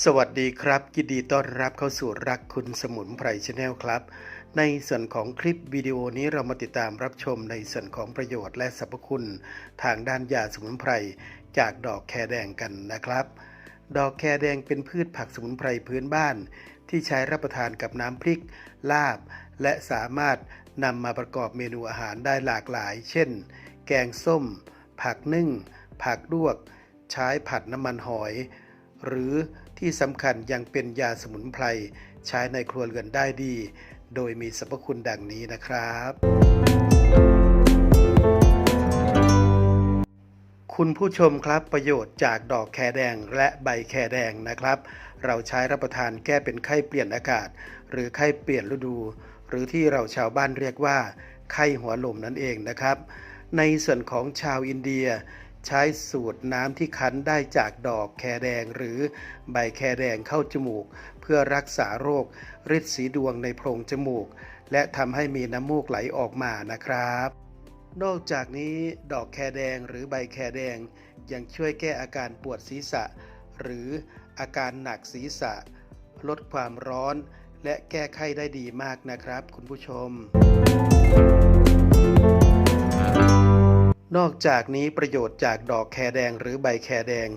สวัสดีครับยินดีต้อนรับเข้าสู่รักคุณสมุนไพรชาแนลครับ ในส่วนของคลิปวิดีโอนี้เรามาติดตามรับชมในส่วนของประโยชน์และสรรพคุณ ทางด้านยาสมุนไพรจากดอกแคแดงกันนะครับ ดอกแคแดงเป็นพืชผักสมุนไพรพื้นบ้าน ที่ใช้รับประทานกับน้ำพริก ลาบ และสามารถนำมาประกอบเมนูอาหารได้หลากหลาย เช่น แกงส้ม ผักนึ่ง ผักลวก ใช้ผัดน้ำมันหอย หรือ ที่สำคัญยังเป็นยาสมุนไพรใช้ในครัวเรือนได้ดี โดยมีสรรพคุณดังนี้นะครับ คุณผู้ชมครับประโยชน์จากดอกแคแดงและใบแคแดงนะครับ เราใช้รับประทานแก้เป็นไข้เปลี่ยนอากาศ หรือไข้เปลี่ยนฤดู หรือที่เราชาวบ้านเรียกว่าไข้หัวลมนั่นเองนะครับ ในส่วนของชาวอินเดีย ใช้สูตรน้ำที่คั้นได้จากดอกแคแดง หรือใบแคแดงเข้าจมูก เพื่อรักษาโรคฤทธิ์สีดวงในโพรงจมูก และทำให้มีน้ำมูกไหลออกมานะครับ นอกจากนี้ดอกแคแดงหรือใบแคแดง ยังช่วยแก้อาการปวดศีรษะ หรืออาการหนักศีรษะ ลดความร้อน และแก้ไข้ได้ดีมากนะครับ คุณผู้ชม นอกจากนี้ประโยชน์จากดอกแคแดงหรือใบแคแดง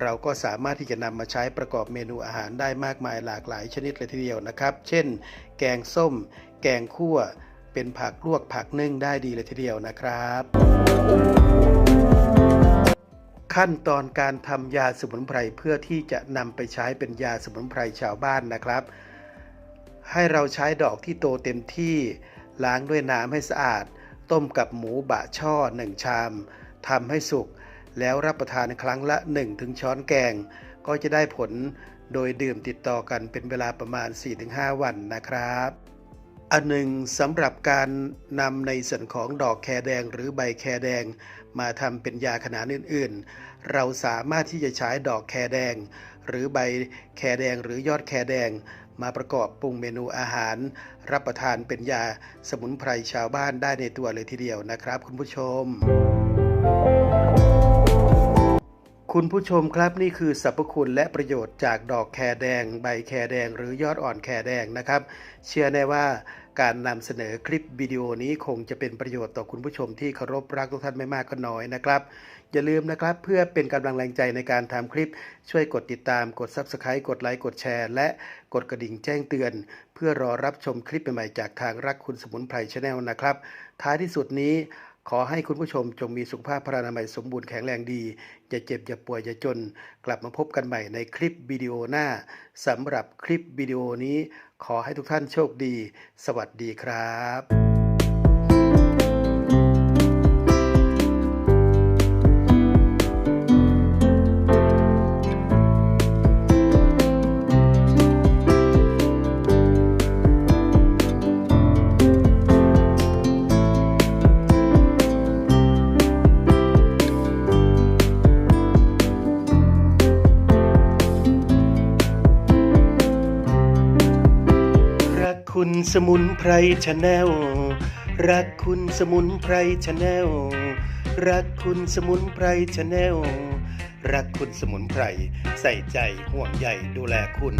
เราก็สามารถที่จะนำมาใช้ประกอบเมนูอาหารได้มากมายหลากหลายชนิดเลยทีเดียวนะครับ เช่น แกงส้ม แกงคั่ว เป็นผักลวกผักนึ่งได้ดีเลยทีเดียวนะครับ ขั้นตอนการทำยาสมุนไพรเพื่อที่จะนำไปใช้เป็นยาสมุนไพรชาวบ้านนะครับ ให้เราใช้ดอกที่โตเต็มที่ล้างด้วยน้ำให้สะอาด ต้มกับหมูบะช่อหนึ่งชามทำให้สุก แล้วรับประทานครั้งละ1ถึงช้อนแกง ก็จะได้ผลโดยดื่มติดต่อกันเป็นเวลาประมาณ 4-5 วันนะครับ อันหนึ่งสำหรับการนำในส่วนของดอกแคแดงหรือใบแคแดง มาทำเป็นยาขนาดอื่น ๆ เราสามารถที่จะใช้ดอกแคแดง หรือใบแคแดงหรือยอดแคแดง มาประกอบปรุงเมนูอาหาร รับประทานเป็นยาสมุนไพรชาวบ้านได้ในตัวเลยทีเดียวนะครับคุณผู้ชม คุณผู้ชมครับนี่คือสรรพคุณและประโยชน์จากดอกแครแดง ใบแครแดง หรือยอดอ่อนแครแดงนะครับ เชื่อแน่ว่าการนำเสนอคลิปวิดีโอนี้คงจะเป็นประโยชน์ต่อคุณผู้ชมที่เคารพรักทุกท่านไม่มากก็น้อยนะครับ อย่าลืมนะครับเพื่อเป็นกำลังแรงใจในการทำคลิป ช่วยกดติดตามกด Subscribe กดไลค์กดแชร์ และกดกระดิ่งแจ้งเตือน เพื่อรอรับชมคลิปใหม่ๆจากทางรักคุณสมุนไพรชาแนลนะครับ ท้ายที่สุดนี้ ขอให้คุณผู้ชมจงมีสุขภาพพรานามัยสมบูรณ์แข็งแรงดี อย่าเจ็บ อย่าป่วย อย่าจน กลับมาพบกันใหม่ในคลิปวิดีโอหน้าสำหรับคลิปวิดีโอนี้ ขอให้ทุกท่านโชคดี สวัสดีครับ คุณสมุนไพรชาแนล รักคุณสมุนไพรชาแนล รักคุณสมุนไพรชาแนล รักคุณสมุนไพรใส่ใจห่วงใยดูแลคุณ